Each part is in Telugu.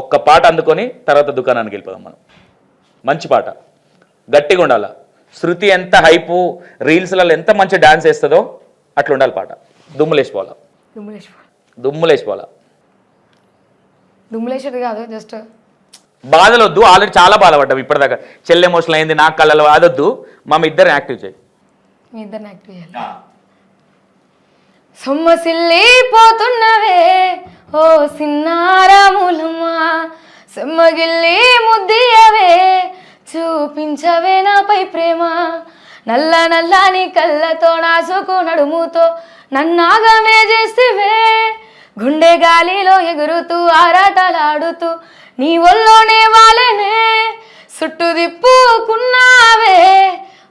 ఒక్క పాట అందుకొని తర్వాత దుకాణానికి వెళ్ళిపోదాం మనం. మంచి పాట. గట్టిగా ఉండాల? శృతి ఎంత హైపు రీల్స్లలో ఎంత మంచి డాన్స్ వేస్తుందో అట్లా ఉండాలి పాట. దుమ్ములేసిపోవాలా? దుమ్ములేసిపోవాలా? దుమ్ములేశ్వర్ కాదు జస్ట్ బాధలు వద్దు ఆల్రెడీ చాలా బాధపడ్డాం ఇప్పటిదాకా. చెల్లె ఎమోషనల్ అయింది నాకు కళ్ళలో. అదొద్దు. మా ఇద్దరు యాక్టివ్ చేయి. మీ ఇద్దరిని యాక్టివ్ చేయాలి. సొమ్మసిల్లిపోతున్నవే ఓ సిన్నారాములమ్మ సెమ్మగిల్లి ముద్దియవే. చూపించవే నాపై ప్రేమ. నల్ల నల్లని కళ్ళతో నాసుకు నడుముతో నన్నాగమే చేస్తేవే గుండె గాలిలో ఎగురుతూ ఆరాటలాడుతూ నీ ఒళ్ళోనే వాలనే. చుట్టు దిప్పుకున్నావే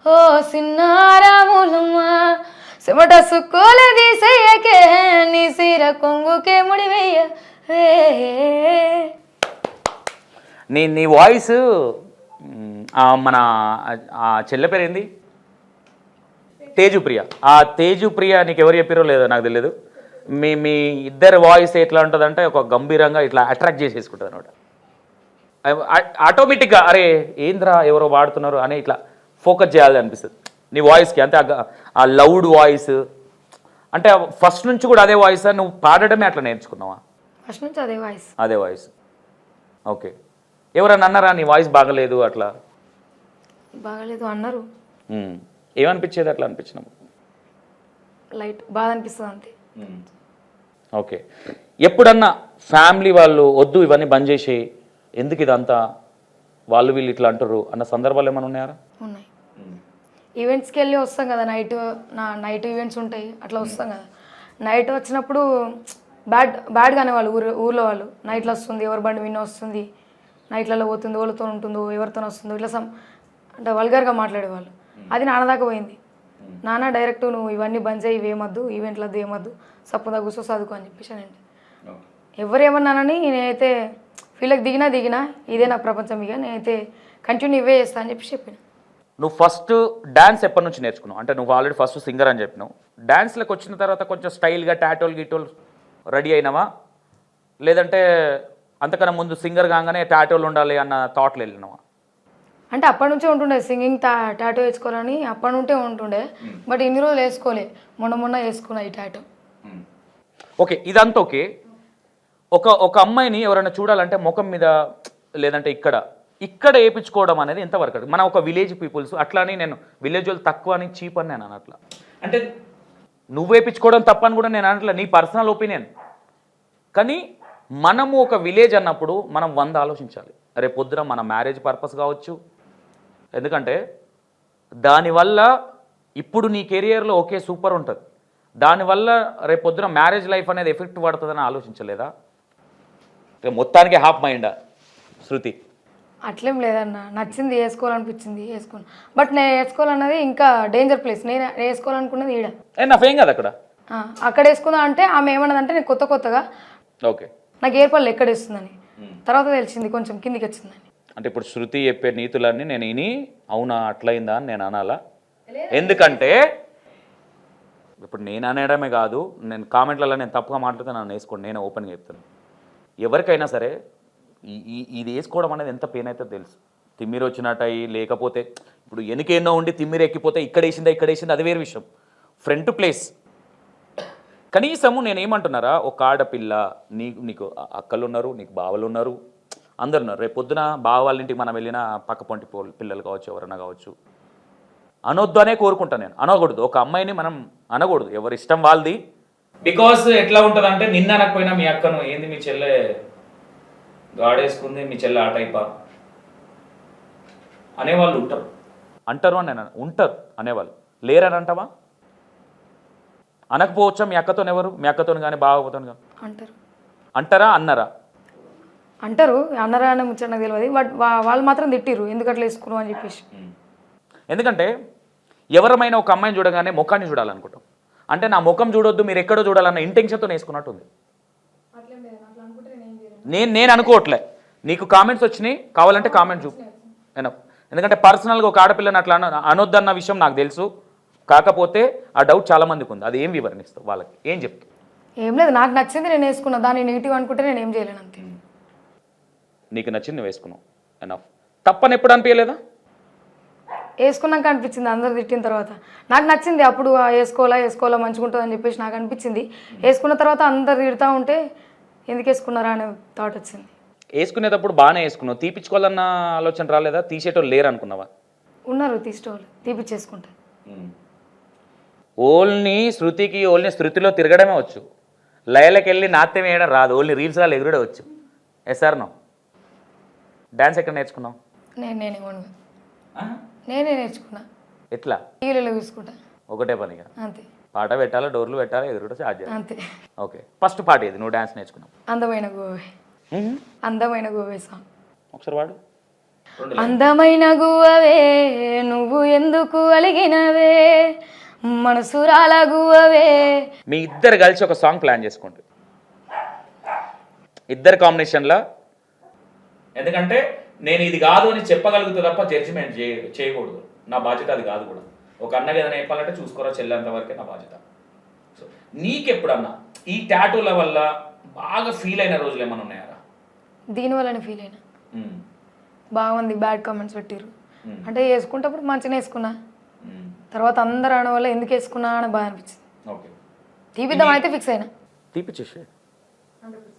ఓ సిన్నారాములమ్మ చెమట సుక్కోల తీసేయకే నీ సీర కొంగుకే ముడివేయ. నీ నీ వాయిస్ మన ఆ- ఆ చెల్లె పేరు ఏంది? తేజుప్రియ. ఆ తేజుప్రియ నీకు ఎవరు చెప్పారో లేదో నాకు తెలియదు మీ మీ ఇద్దరు వాయిస్ ఎట్లా ఉంటుందంటే ఒక గంభీరంగా ఇట్లా అట్రాక్ట్ చేసేసుకుంటుంది అనమాట ఆటోమేటిక్గా అరే ఏంద్రా ఎవరో వాడుతున్నారు అని ఇట్లా ఫోకస్ చేయాలి అనిపిస్తుంది. నీ వాయిస్కి అంటే ఆ లౌడ్ వాయిస్. అంటే ఫస్ట్ నుంచి కూడా అదే వాయిస్ నువ్వు పాడడమే అట్లా నేర్చుకున్నావా? ఫస్ట్ నుంచి అదే వాయిస్. అదే వాయిస్. ఓకే. ఎవరన్నా అన్నారా నీ వాయిస్ బాగలేదు అట్లా? బాగాలేదు అన్నారు. ఏమనిపించేది అట్లా అనిపించినప్పుడు లైట్ బాధ అనిపిస్తుంది అంతే. ఓకే. ఎప్పుడన్నా ఫ్యామిలీ వాళ్ళు వద్దు ఇవన్నీ బంద్ చేసి ఎందుకు ఇదంతా వాళ్ళు వీళ్ళు ఇట్లా అంటారు అన్న సందర్భాలు ఏమైనా ఉన్నాయా? ఉన్నాయి. ఈవెంట్స్కి వెళ్ళి వస్తాం కదా నైట్ నా నైట్ ఈవెంట్స్ ఉంటాయి అట్లా వస్తాం కదా. నైట్ వచ్చినప్పుడు బ్యాడ్ బ్యాడ్గానే వాళ్ళు ఊరు ఊర్లో వాళ్ళు. నైట్లో వస్తుంది ఎవరి బండి విన్న వస్తుంది నైట్లలో పోతుంది వాళ్ళతో ఉంటుందో ఎవరితో వస్తుందో ఇట్లా సమ్ అంటే వల్గర్గా మాట్లాడేవాళ్ళు. అది నాన్న దాకా పోయింది. నాన్న డైరెక్ట్ నువ్వు ఇవన్నీ బంద్ చేయి ఇవేమద్దు ఈవెంట్లద్దు ఏమద్దు సప్పుదా కూర్చో చదువుకో అని చెప్పేసి అని ఎవరు ఏమన్నానని నేనైతే ఫీల్కి దిగినా దిగినా ఇదే నా ప్రపంచం ఇక నేనైతే కంటిన్యూ ఇవే చేస్తా అని చెప్పి చెప్పాను. నువ్వు ఫస్ట్ డాన్స్ ఎప్పటి నుంచి నేర్చుకున్నావు? అంటే నువ్వు ఆల్రెడీ ఫస్ట్ సింగర్ అని చెప్పినావు. డాన్స్లోకి వచ్చిన తర్వాత కొంచెం స్టైల్గా టాటోలు గిటోలు రెడీ అయినావా? లేదంటే అంతకన్నా ముందు సింగర్ కాగానే టాటోలు ఉండాలి అన్న థాట్లు వెళ్ళినావా? అంటే అప్పటి నుంచే ఉంటుండే సింగింగ్ టా టాటో వేసుకోవాలని అప్పటి నుంటే ఉంటుండే. బట్ ఇన్ని రోజులు వేసుకోలే. మొన్న మొన్న వేసుకున్నా ఈ టాటో ఓకే ఇదంతా ఓకే ఒక ఒక అమ్మాయిని ఎవరైనా చూడాలంటే ముఖం మీద లేదంటే ఇక్కడ ఇక్కడ వేయించుకోవడం అనేది ఎంతవరకు మన ఒక విలేజ్ పీపుల్స్ అట్లా అని నేను విలేజ్ వాళ్ళు తక్కువ అని చీప్ అని నేను అనట్లా. అంటే నువ్వు వేయించుకోవడం తప్పని కూడా నేను అనట్లా నీ పర్సనల్ ఒపీనియన్ కానీ మనము ఒక విలేజ్ అన్నప్పుడు మనం వంద ఆలోచించాలి. రేపు పొద్దున మన మ్యారేజ్ పర్పస్ కావచ్చు. ఎందుకంటే దానివల్ల ఇప్పుడు నీ కెరియర్లో ఓకే సూపర్ ఉంటుంది. దానివల్ల రేపు పొద్దున మ్యారేజ్ లైఫ్ అనేది ఎఫెక్ట్ పడుతుందని ఆలోచించలేదా? రేపు మొత్తానికి హాఫ్ మైండా శృతి. అట్లేం లేదన్న. నచ్చింది వేసుకోవాలనిపించింది వేసుకోను. బట్ నేను వేసుకోవాలన్నది ఇంకా డేంజర్ ప్లేస్ నేను వేసుకోవాలనుకున్నది ఈడ. ఏ నా కదా అక్కడ. ఆ, అక్కడ వేసుకుందా అంటే ఆమె ఏమన్నదంటే నేను కొత్త కొత్తగా ఓకే. నాకు ఏర్పడలు ఎక్కడ వేస్తుందని. తర్వాత తెలిసింది కొంచెం కిందికి వచ్చిందని. అంటే ఇప్పుడు శృతి చెప్పే నీతులన్నీ నేను విని అవునా అట్లయిందా అని నేను అనాలా? ఎందుకంటే ఇప్పుడు నేను అనడమే కాదు నేను కామెంట్లలో నేను తప్పుగా మాట్లాడితే నన్ను వేసుకోండి నేను ఓపెన్గా చెప్తాను. ఎవరికైనా సరే ఇది వేసుకోవడం అనేది ఎంత పెయిన్ అయితే తెలుసు. తిమ్మిరి వచ్చినట్టయి లేకపోతే ఇప్పుడు ఎనికేనో ఉండి తిమ్మిరి ఎక్కిపోతే ఇక్కడ వేసిందా ఇక్కడ వేసిందా అది వేరే విషయం. ఫ్రంట్ ప్లేస్ కనీసము నేను ఏమంటున్నారా ఒక ఆడపిల్ల నీ నీకు అక్కలు ఉన్నారు నీకు బావలు ఉన్నారు అందరు ఉన్నారు రేపు పొద్దున బావ వాళ్ళ ఇంటికి మనం వెళ్ళిన పక్క పొంటి పిల్లలు కావచ్చు ఎవరైనా కావచ్చు. అనొద్దు అనే కోరుకుంటాను నేను. అనకూడదు. ఒక అమ్మాయిని మనం అనకూడదు. ఎవరి ఇష్టం వాళ్ళది. బికాస్ ఎట్లా ఉంటుంది అంటే నిన్న అనకపోయినా మీ అక్కను ఏంది మీ చెల్లె గాడేసుకుంది మీ చెల్లె ఆ టైపా అనేవాళ్ళు ఉంటారు. అంటారు అని నేను ఉంటారు అనేవాళ్ళు. లేరని అంటావా? అనకపోవచ్చా మీ అక్కతో ఎవరు? మీ అక్కతో కానీ బాగోపోతాను కానీ అంటారు. అంటారా అన్నారా? అంటారు. అన్నరా అనే ముచ్చట నాకు తెలియదు బట్ వాళ్ళు మాత్రం తిట్టిర్రు. ఎందుకు అట్లా వేసుకున్నావు అని చెప్పేసి. ఎందుకంటే ఎవరమైనా ఒక అమ్మాయిని చూడగానే ముఖాన్ని చూడాలనుకుంటాం. అంటే నా ముఖం చూడొద్దు మీరు ఎక్కడో చూడాలన్న ఇంటెన్షన్తో వేసుకున్నట్టు ఉంది నేను నేను అనుకోవట్లే. నీకు కామెంట్స్ వచ్చినాయి కావాలంటే కామెంట్ చూ. ఎందుకంటే పర్సనల్గా ఒక ఆడపిల్లని అట్లా అన అనొద్దన్న విషయం నాకు తెలుసు. కాకపోతే ఆ డౌట్ చాలా మందికి ఉంది. అది ఏం వివరణిస్తావు వాళ్ళకి? ఏం చెప్తావు? ఏం లేదు నాకు నచ్చింది నేను వేసుకున్నా. దాన్ని నెగిటివ్ అనుకుంటే నేను ఏం చేయలేను అంతే. నీకు నచ్చింది నువ్వు వేసుకున్నావు. ఎనఫ్ తప్పని ఎప్పుడు అనిపించలేదా? వేసుకున్నాక అనిపించింది అందరు తిట్టిన తర్వాత. నాకు నచ్చింది అప్పుడు వేసుకోవాలా వేసుకోవాలా మంచిగా ఉంటుంది అని చెప్పేసి నాకు అనిపించింది. వేసుకున్న తర్వాత అందరు తిడతా ఉంటే ఎందుకు వేసుకున్నారా అనే థాట్ వచ్చింది. వేసుకునేటప్పుడు బాగానే వేసుకున్నావు. తీపించుకోవాలన్న ఆలోచన రాలేదా? తీసేటోళ్ళు లేరు అనుకున్నావా? ఉన్నారు తీసేవాళ్ళు తీపిచ్చేసుకుంటా. ఓల్ని శృతికి ఓల్ని శృతిలో తిరగడమే వచ్చు. లయలకి వెళ్ళి నాట్యం వేయడం రాదు. ఓన్లీ రీల్స్ వాళ్ళు ఎగురడే వచ్చు. ఎస్ఆర్ నో డ్యాన్స్ ఎక్కడ నేర్చుకున్నావు? నేను నేనే నేనే నేర్చుకున్నా. ఎట్లా? టీవీలలో చూసుకుంటా. ఒకటే పనిగా? అంతే. పాట పెట్టాలా డోర్లు పెట్టాలా ఎదురుడు చార్జ్ చేయాలి? అంతే. ఓకే ఫస్ట్ పాట ఇది నువ్వు డ్యాన్స్ నేర్చుకున్నావు. అందమైన గోవే. అందమైన గోవే సాంగ్ ఒకసారి వాడు అందమైన గువ్వవే నువ్వు ఎందుకు అలిగినవే? మనసురాల గువ్వవే మీ ఇద్దరు కలిసి ఒక సాంగ్ ప్లాన్ చేసుకోండి. ఇద్దరు కాంబినేషన్లో ఎందుకంటే నేను ఇది కాదు అని చెప్పగలుగుతా తప్ప జడ్జిమెంట్ చేయ చేయకూడదు. నా బాధ్యత అది కాదు కూడా. ఒక అన్నకి ఏదైనా చెప్పాలంటే చూసుకోరా చెల్లేంత వరకే నా బాధ్యత. సో నీకెప్పుడన్నా ఈ టాటూల వల్ల బాగా ఫీల్ అయిన రోజులు ఏమైనా ఉన్నాయారా? దీనివల్లనే ఫీల్ అయినా. బాగుంది బ్యాడ్ కామెంట్స్ పెట్టిర్రు. మ్మ్. అంటే వేసుకుంటప్పుడు మంచిగా వేసుకున్నా. తర్వాత అందరు అనడం వల్ల ఎందుకు వేసుకున్నా అని బాగా అనిపించింది. ఓకే. తీపిద్దాం అయితే ఫిక్స్ అయినా. తీపిచ్చేసే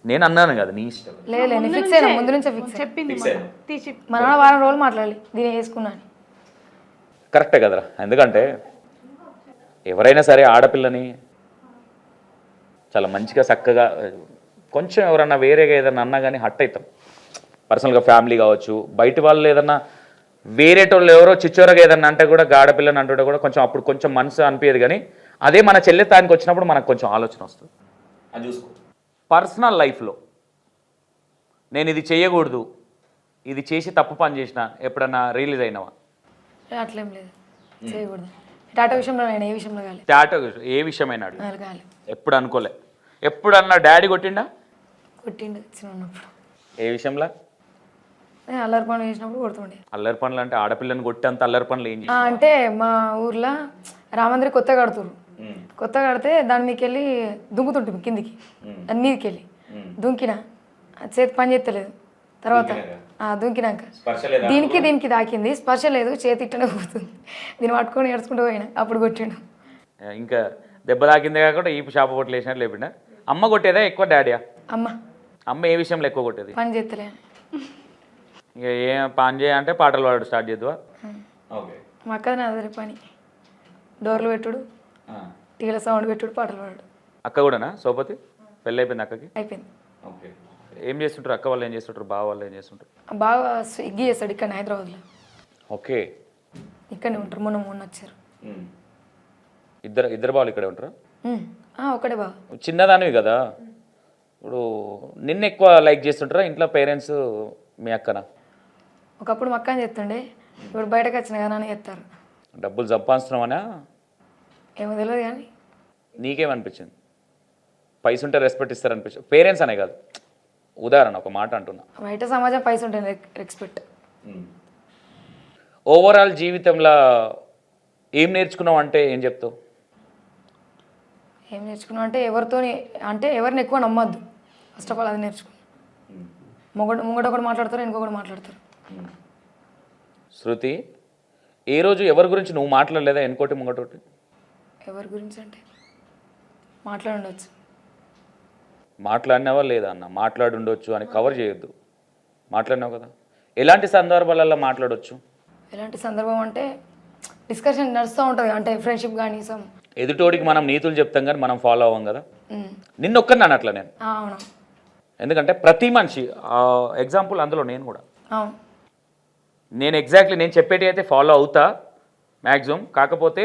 నేను అన్నాను కదా నీ ఇష్టం. లేదు ఫిక్స్ అయినా ముందు నుంచే ఫిక్స్ చెప్పింది ఫిక్స్ మొన్న. అయ్యాను తీసి మా నాన్న వారం రోజులు మాట్లాడాలి దీన్ని వేసుకున్నా అని. కరెక్టే కదరా. ఎందుకంటే ఎవరైనా సరే ఆడపిల్లని చాలా మంచిగా చక్కగా కొంచెం ఎవరన్నా వేరేగా ఏదన్నా అన్నా కానీ హట్ అవుతాం పర్సనల్గా ఫ్యామిలీ కావచ్చు బయట వాళ్ళు ఏదన్నా వేరేటోళ్ళు ఎవరో చిచ్చోరగా ఏదన్నా అంటే కూడా ఆడపిల్లని అంటుంటే కూడా కొంచెం అప్పుడు కొంచెం మనసు అనిపించదు కానీ అదే మన చెల్లెతానికి వచ్చినప్పుడు మనకు కొంచెం ఆలోచన వస్తుంది. అది చూసుకో. పర్సనల్ లైఫ్లో నేను ఇది చేయకూడదు ఇది చేసి తప్పు పని చేసిన ఎప్పుడన్నా రిలీజ్ అయినావా? అట్లేం లేదు. చేయకూడదు. టాటా విషయంలో నేను ఏ విషయంలో కాలే. టాటో ఏ విషయమైనా అడుగు. నాకు కాలే. ఎప్పుడు అనుకోలే. ఎప్పుడన్నా డాడీ కొట్టిండా? కొట్టిండు చిన్న ఉన్నప్పుడు. ఏ విషయంలో? నేను అల్లరి పనులు చేసినప్పుడు కొడుతుండే. అల్లరి పనులు అంటే ఆడపిల్లని కొట్టేంత అల్లరి పనులు ఏం ఆ, అంటే మా ఊర్లో రామందిరి కొత్త కడుతురు కొత్త కడితే దాని మీదకి వెళ్ళి దుంకుతుంటుంది కిందికి. దాని మీదకి వెళ్ళి దుంకిన. చేతి పని చేస్తలేదు తర్వాత దుంకినాక దీనికి దీనికి తాకింది స్పర్శ లేదు చేతి ఇట్టనే పోతుంది. దీన్ని పట్టుకొని ఏడ్చుకుంటూ పోయినా అప్పుడు కొట్టిండు. ఇంకా దెబ్బ తాకిందే కాకుండా ఈ షాప్ పొట్లు వేసినట్టు లేపిండా? అమ్మ కొట్టేదా ఎక్కువ డాడీయా అమ్మ. అమ్మ ఏ విషయంలో ఎక్కువ కొట్టేది? పని చేస్తలే. ఇక ఏ పని చేయంటే పాటలు పాడు స్టార్ట్ చేద్దువా? ఓకే. మా అక్కది అదే పని. డోర్లు పెట్టుడు టీల సౌండ్ పెట్టుడు పాటలు పాడు అక్క కూడానా? సోపతి? పెళ్ళి అయిపోయింది అక్కకి? అయిపోయింది. ఓకే. ఏం చేస్తుంటారు? అక్క వాళ్ళు ఏం చేస్తుంటారు? బావ వాళ్ళు ఏం చేస్తుంటారు? బాగా స్విగ్గీ చేస్తాడు ఇక్కడ హైదరాబాద్లో. ఓకే. ఇక్కడనే ఉంటారు. మొన్న మొన్న వచ్చారు. ఇద్దరు ఇద్దరు బావులు ఇక్కడే ఉంటారా? ఉమ్. ఆ, ఒకటే బాగా చిన్నదానివి కదా? ఇప్పుడు నిన్ను ఎక్కువ లైక్ చేస్తుంటారా? ఇంట్లో పేరెంట్స్ మీ అక్కన? ఒకప్పుడు మా అక్కని చెప్తుండే. ఇప్పుడు బయటకు వచ్చిన కదా అని చెప్తారు. డబ్బులు సంపాదిస్తున్నామనా ఏమో తెలియదు కానీ. నీకేమనిపించింది? పైస ఉంటే రెస్పెక్ట్ ఇస్తారనిపించింది. పేరెంట్స్ అనే కాదు. ఉదాహరణ ఒక మాట అంటున్నా. బయట సమాజం పైస ఉంటుంది రెస్పెక్ట్ ఓవరాల్ జీవితంలో ఏం నేర్చుకున్నావు అంటే ఏం చెప్తావు? ఏం నేర్చుకున్నాం అంటే ఎవరితో అంటే ఎవరిని ఎక్కువ నమ్మద్దు. ఫస్ట్ ఆఫ్ ఆల్ అది నేర్చుకున్నాం మొగడు ముంగడు ఒకటి మాట్లాడతారు ఇంకొకటి మాట్లాడతారు. శృతి ఏ రోజు ఎవరి గురించి నువ్వు మాట్లాడలేదా ఎన్కోటి ముంగటోటి? ఎవరి గురించి అంటే? మాట్లాడుండొచ్చు. మాట్లాడినావా లేదా అన్న? మాట్లాడుండొచ్చు అని కవర్ చేయొద్దు. మాట్లాడినావు కదా? ఎలాంటి సందర్భాలలో మాట్లాడొచ్చు? ఎలాంటి సందర్భం అంటే డిస్కషన్ నడుస్తూ ఉంటుంది. అంటే ఫ్రెండ్షిప్ కానీ సమ్ ఎదుటోడికి మనం నీతులు చెప్తాం కానీ మనం ఫాలో అవ్వం కదా? నిన్నొక్కరిని అనట్లా నేను. అవును. ఎందుకంటే ప్రతి మనిషి ఎగ్జాంపుల్ అందులో నేను కూడా. అవును. నేను ఎగ్జాక్ట్లీ నేను చెప్పేటి అయితే ఫాలో అవుతా మ్యాక్సిమం కాకపోతే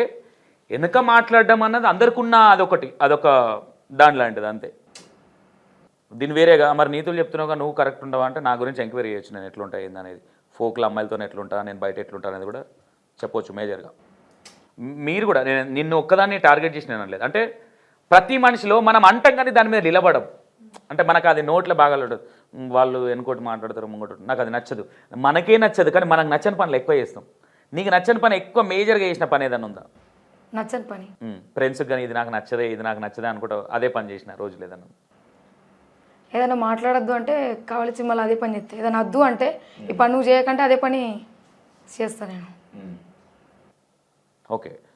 వెనుక మాట్లాడడం అన్నది అందరికి ఉన్న అదొకటి అదొక దాని లాంటిది అంతే. దీని వేరేగా మరి నీతులు చెప్తున్నావుగా నువ్వు కరెక్ట్ ఉండవా? అంటే నా గురించి ఎంక్వైరీ చేయొచ్చు నేను ఎట్లుంటా అనేది. ఫోక్ల అమ్మాయిలతో ఎట్లుంటా? నేను బయట ఎట్లుంటా అనేది కూడా చెప్పొచ్చు మేజర్గా. మీరు కూడా నేను నిన్ను ఒక్కదాన్ని టార్గెట్ చేసి నేను అనలేదు. అంటే ప్రతి మనిషిలో మనం అంటాం కానీ దాని మీద నిలబడం అంటే మనకు అది నోట్లో బాగా వాళ్ళు వెనుకోటి మాట్లాడతారు ముంగోటి నాకు అది నచ్చదు. మనకే నచ్చదు కానీ మనకు నచ్చని పనులు ఎక్కువ చేస్తాం. నీకు నచ్చని పని ఎక్కువ మేజర్గా చేసిన పని ఏదైనా ఉందా? నచ్చని పని. ఫ్రెండ్స్కి కానీ ఇది నాకు నచ్చదే ఇది నాకు నచ్చదే అనుకుంటా అదే పని చేసిన రోజు లేదన్నా ఏదైనా మాట్లాడొద్దు అంటే కావలసి మళ్ళీ అదే పని చేస్తే. ఏదైనా వద్దు అంటే ఈ పని నువ్వు చేయకంటే అదే పని చేస్తాను నేను. ఓకే.